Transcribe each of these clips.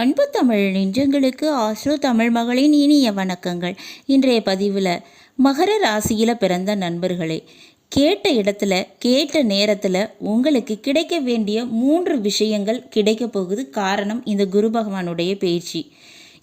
அன்பு தமிழ் நெஞ்சங்களுக்கு ஆஸ்ரோ தமிழ் மகளின் இனிய வணக்கங்கள். இன்றைய பதிவில் மகர ராசியில் பிறந்த நண்பர்களே கேட்ட இடத்துல கேட்ட நேரத்தில் உங்களுக்கு கிடைக்க வேண்டிய மூன்று விஷயங்கள் கிடைக்க போகுது காரணம் இந்த குரு பகவானுடைய பேச்சு.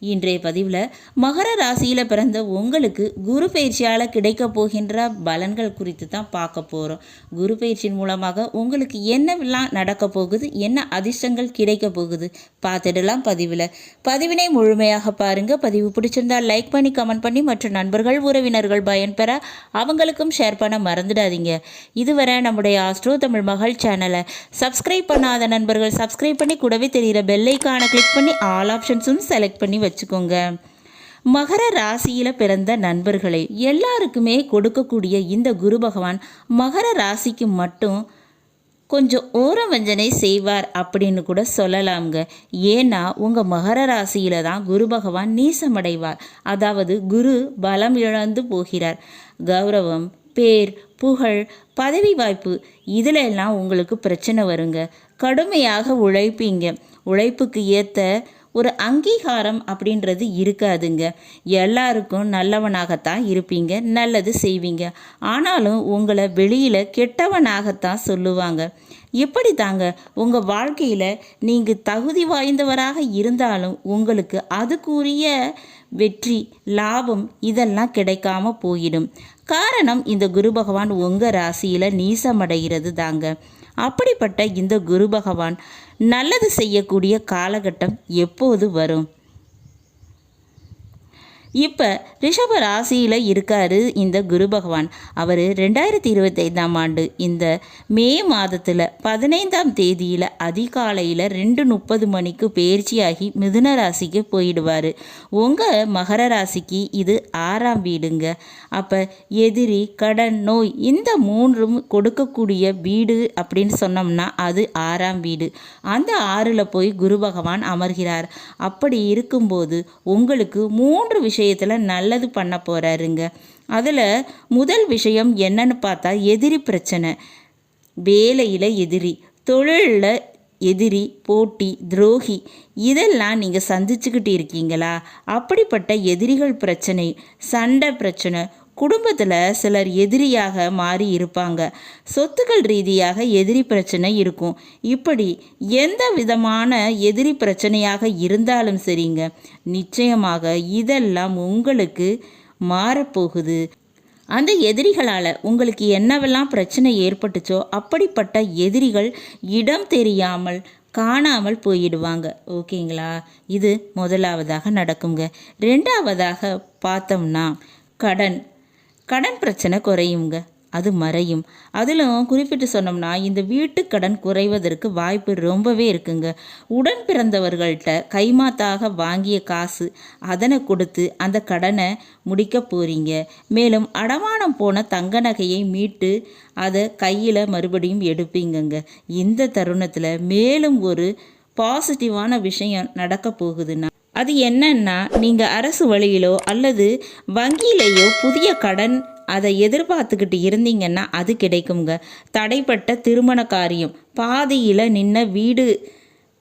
இன்றைய பதிவில் மகர ராசியில் பிறந்த உங்களுக்கு குரு பயிற்சியால் கிடைக்க போகின்ற பலன்கள் குறித்து தான் பார்க்க போகிறோம் குரு பயிற்சியின் மூலமாக உங்களுக்கு என்னவெல்லாம் நடக்க போகுது? என்ன அதிர்ஷ்டங்கள் கிடைக்க போகுது? பார்த்துடலாம் பதிவில். பதிவினை முழுமையாக பாருங்கள் பதிவு பிடிச்சிருந்தால் லைக் பண்ணி கமெண்ட் பண்ணி மற்ற நண்பர்கள் உறவினர்கள் பயன்பெற அவங்களுக்கும் ஷேர் பண்ண மறந்துடாதீங்க. இதுவரை நம்முடைய ஆஸ்ட்ரோ தமிழ் மகள் சேனலை சப்ஸ்கிரைப் பண்ணாத நண்பர்கள் சப்ஸ்கிரைப் பண்ணி கூடவே தெரிகிற பெல்லைக்கான கிளிக் பண்ணி ஆல் ஆப்ஷன்ஸும் செலக்ட் பண்ணி வச்சுக்கோங்க. மகர ராசியில் பிறந்த நண்பர்களே எல்லாருக்குமே கொடுக்கக்கூடிய இந்த குரு பகவான் மகர ராசிக்கு மட்டும் கொஞ்சம் ஓரவஞ்சனை செய்வார் அப்படின்னு கூட சொல்லலாம்ங்க. ஏன்னா உங்கள் மகர ராசியில் தான் குரு பகவான் நீசமடைவார். அதாவது குரு பலம் இழந்து போகிறார். கௌரவம் பேர் புகழ் பதவி வாய்ப்பு இதில் எல்லாம் உங்களுக்கு பிரச்சனை வருங்க. கடுமையாக உழைப்பீங்க. உழைப்புக்கு ஏற்ற ஒரு அங்கீகாரம் அப்படின்றது இருக்காதுங்க. எல்லாருக்கும் நல்லவனாகத்தான் இருப்பீங்க நல்லது செய்வீங்க. ஆனாலும் உங்களை வெளியில் கெட்டவனாகத்தான் சொல்லுவாங்க. இப்படி தாங்க உங்கள் வாழ்க்கையில் நீங்கள் தகுதி வாய்ந்தவராக இருந்தாலும் உங்களுக்கு அதுக்குரிய வெற்றி லாபம் இதெல்லாம் கிடைக்காம போயிடும். காரணம் இந்த குரு பகவான் உங்கள் ராசியில் நீசமடைகிறது தாங்க அப்படிப்பட்ட இந்த குரு பகவான் நல்லது செய்யக்கூடிய காலகட்டம் எப்போது வரும்? இப்போ ரிஷப ராசியில் இருக்கார் இந்த குரு பகவான். அவர் ரெண்டாயிரத்தி இருபத்தைந்தாம் ஆண்டு இந்த மே மாதத்தில் பதினைந்தாம் தேதியில் அதிகாலையில் ரெண்டு முப்பது மணிக்கு பயிற்சியாகி மிதுன ராசிக்கு போயிடுவார். உங்கள் மகர ராசிக்கு இது ஆறாம் வீடுங்க. அப்போ எதிரி கடன் நோய் இந்த மூன்றும் கொடுக்கக்கூடிய வீடு அப்படின்னு சொன்னோம்னா அது ஆறாம் வீடு. அந்த ஆறில் போய் குரு பகவான் அமர்கிறார். அப்படி இருக்கும்போது உங்களுக்கு மூன்று விஷயம் விஷயத்தில் நல்லது பண்ண போகிறாருங்க அதில் முதல் விஷயம் என்னன்னு பார்த்தா எதிரி பிரச்சனை. வேலையில் எதிரி தொழிலில் எதிரி போட்டி துரோகி இதெல்லாம் நீங்கள் சந்திச்சுக்கிட்டு இருக்கீங்களா? அப்படிப்பட்ட எதிரிகள் பிரச்சனை சண்டை பிரச்சனை குடும்பத்தில் சிலர் எதிரியாக மாறி இருப்பாங்க. சொத்துக்கள் ரீதியாக எதிரி பிரச்சனை இருக்கும். இப்படி எந்த விதமான எதிரி பிரச்சனையாக இருந்தாலும் சரிங்க. நிச்சயமாக இதெல்லாம் உங்களுக்கு மாறப்போகுது. அந்த எதிரிகளால் உங்களுக்கு என்னவெல்லாம் பிரச்சனை ஏற்பட்டுச்சோ அப்படிப்பட்ட எதிரிகள் இடம் தெரியாமல் காணாமல் போயிடுவாங்க. ஓகேங்களா? இது முதலாவதாக நடக்குங்க. ரெண்டாவதாக பார்த்தோம்னா கடன். கடன் பிரச்சனை குறையுங்க அது மறையும். அதிலும் குறிப்பிட்டு சொன்னோம்னா இந்த வீட்டு கடன் குறைவதற்கு வாய்ப்பு ரொம்பவே இருக்குங்க. உடன் பிறந்தவர்கள்ட்ட கைமாத்தாக வாங்கிய காசு அதனை கொடுத்து அந்த கடனை முடிக்க போகிறீங்க மேலும் அடமானம் போன தங்க நகையை மீட்டு அதை கையில் மறுபடியும் எடுப்பீங்கங்க. இந்த தருணத்தில் மேலும் ஒரு பாசிட்டிவான விஷயம் நடக்க போகுதுன்னா அது என்னன்னா நீங்கள் அரசு வழியிலோ அல்லது வங்கியிலேயோ புதிய கடன் அதை எதிர்பார்த்துக்கிட்டு இருந்தீங்கன்னா அது கிடைக்குங்க தடைப்பட்ட திருமண காரியம் பாதியில் நின்ன வீடு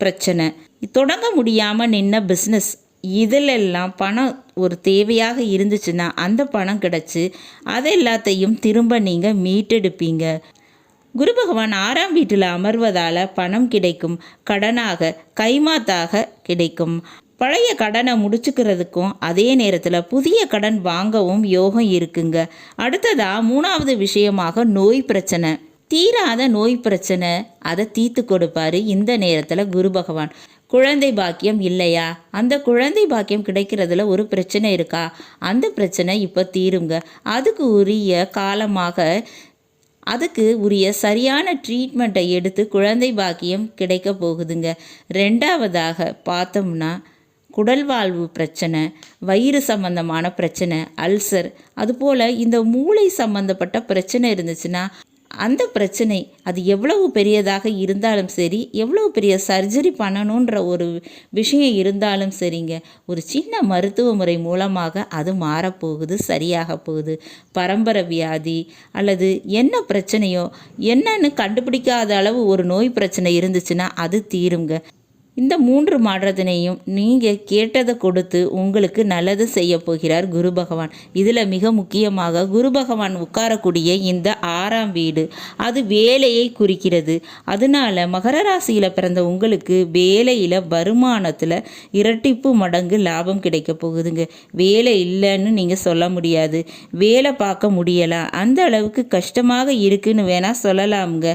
பிரச்சனை தொடங்க முடியாமல் நின்ன பிஸ்னஸ் இதிலெல்லாம் பணம் ஒரு தேவையாக இருந்துச்சுன்னா அந்த பணம் கிடச்சி அதை எல்லாத்தையும் திரும்ப நீங்கள் மீட்டெடுப்பீங்க. குரு பகவான் ஆறாம் வீட்டில் அமர்வதால் பணம் கிடைக்கும் கடனாக கைமாத்தாக கிடைக்கும். பழைய கடனை முடிச்சுக்கிறதுக்கும் அதே நேரத்தில் புதிய கடன் வாங்கவும் யோகம் இருக்குங்க. அடுத்ததாக மூணாவது விஷயமாக நோய் பிரச்சனை. தீராத நோய் பிரச்சனை அதை தீர்த்து கொடுப்பாரு இந்த நேரத்தில் குரு பகவான். குழந்தை பாக்கியம் இல்லையா? அந்த குழந்தை பாக்கியம் கிடைக்கிறதுல ஒரு பிரச்சனை இருக்கா? அந்த பிரச்சனை இப்போ தீருங்க. அதுக்கு உரிய காலமாக அதுக்கு உரிய சரியான ட்ரீட்மெண்ட்டை எடுத்து குழந்தை பாக்கியம் கிடைக்க போகுதுங்க. ரெண்டாவதாக பார்த்தோம்னா குடல் வாழ்வு பிரச்சனை வயிறு சம்பந்தமான பிரச்சனை அல்சர் அதுபோல் இந்த மூளை சம்பந்தப்பட்ட பிரச்சனை இருந்துச்சுன்னா அந்த பிரச்சனை அது எவ்வளவு பெரியதாக இருந்தாலும் சரி எவ்வளவு பெரிய சர்ஜரி பண்ணணுன்ற ஒரு விஷயம் இருந்தாலும் சரிங்க. ஒரு சின்ன மருத்துவ முறை மூலமாக அது மாறப்போகுது சரியாக போகுது. பரம்பரை வியாதி அல்லது என்ன பிரச்சனையோ என்னன்னு கண்டுபிடிக்காத அளவு ஒரு நோய் பிரச்சனை இருந்துச்சுன்னா அது தீருங்க. இந்த மூன்று மாற்றத்தினையும் நீங்கள் கேட்டதை கொடுத்து உங்களுக்கு நல்லது செய்ய போகிறார் குரு பகவான். இதில் மிக முக்கியமாக குரு பகவான் உட்காரக்கூடிய இந்த ஆறாம் வீடு அது வேலையை குறிக்கிறது. அதனால மகர ராசியில் பிறந்த உங்களுக்கு வேலையில் வருமானத்தில் இரட்டிப்பு மடங்கு லாபம் கிடைக்க போகுதுங்க. வேலை இல்லைன்னு நீங்கள் சொல்ல முடியாது. வேலை பார்க்க முடியலாம் அந்த அளவுக்கு கஷ்டமாக இருக்குன்னு வேணால் சொல்லலாமுங்க.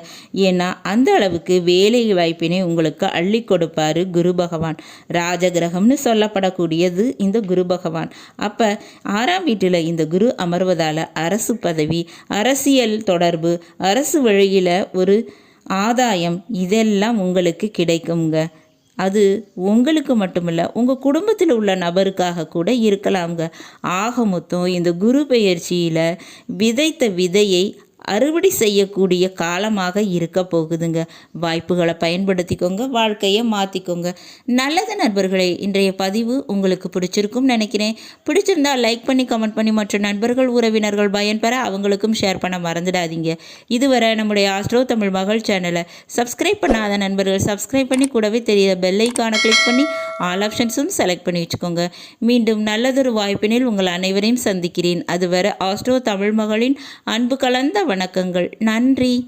ஏன்னா அந்த அளவுக்கு வேலை வாய்ப்பினை உங்களுக்கு அள்ளி கொடுப்பார். குரு பகவான். ராஜகிரகம்னு சொல்லப்படக்கூடியது இந்த குரு பகவான். அப்போ ஆறாம் வீட்டில் இந்த குரு அமர்வதால் அரசு பதவி அரசியல் தொடர்பு அரசு வழியில் ஒரு ஆதாயம் இதெல்லாம் உங்களுக்கு கிடைக்குங்க அது உங்களுக்கு மட்டுமில்ல உங்கள் குடும்பத்தில் உள்ள நபருக்காக கூட இருக்கலாம்ங்க. ஆக மொத்தம் இந்த குரு பெயர்ச்சியில் விதைத்த விதையை அறுவடை செய்யக்கூடிய காலமாக இருக்க போகுதுங்க. வாய்ப்புகளை பயன்படுத்திக்கோங்க வாழ்க்கையை மாற்றிக்கோங்க நல்லது நண்பர்களே இன்றைய பதிவு உங்களுக்கு பிடிச்சிருக்கும் நினைக்கிறேன். பிடிச்சிருந்தா லைக் பண்ணி கமெண்ட் பண்ணி மற்ற நண்பர்கள் உறவினர்கள் பயன்பெற அவங்களுக்கும் ஷேர் பண்ண மறந்துடாதீங்க. இதுவரை நம்முடைய ஆஸ்ட்ரோ தமிழ் மகள் சேனலை சப்ஸ்கிரைப் பண்ணாத நண்பர்கள் சப்ஸ்கிரைப் பண்ணி கூடவே தெரிய பெல்லைக்கான கிளிக் பண்ணி ஆல் ஆப்ஷன்ஸும் செலக்ட் பண்ணி வச்சுக்கோங்க. மீண்டும் நல்லதொரு வாய்ப்பினில் உங்கள் அனைவரையும் சந்திக்கிறேன். அதுவரை ஆஸ்ட்ரோ தமிழ் மகளின் அன்பு கலந்த வணக்கங்கள். நன்றி.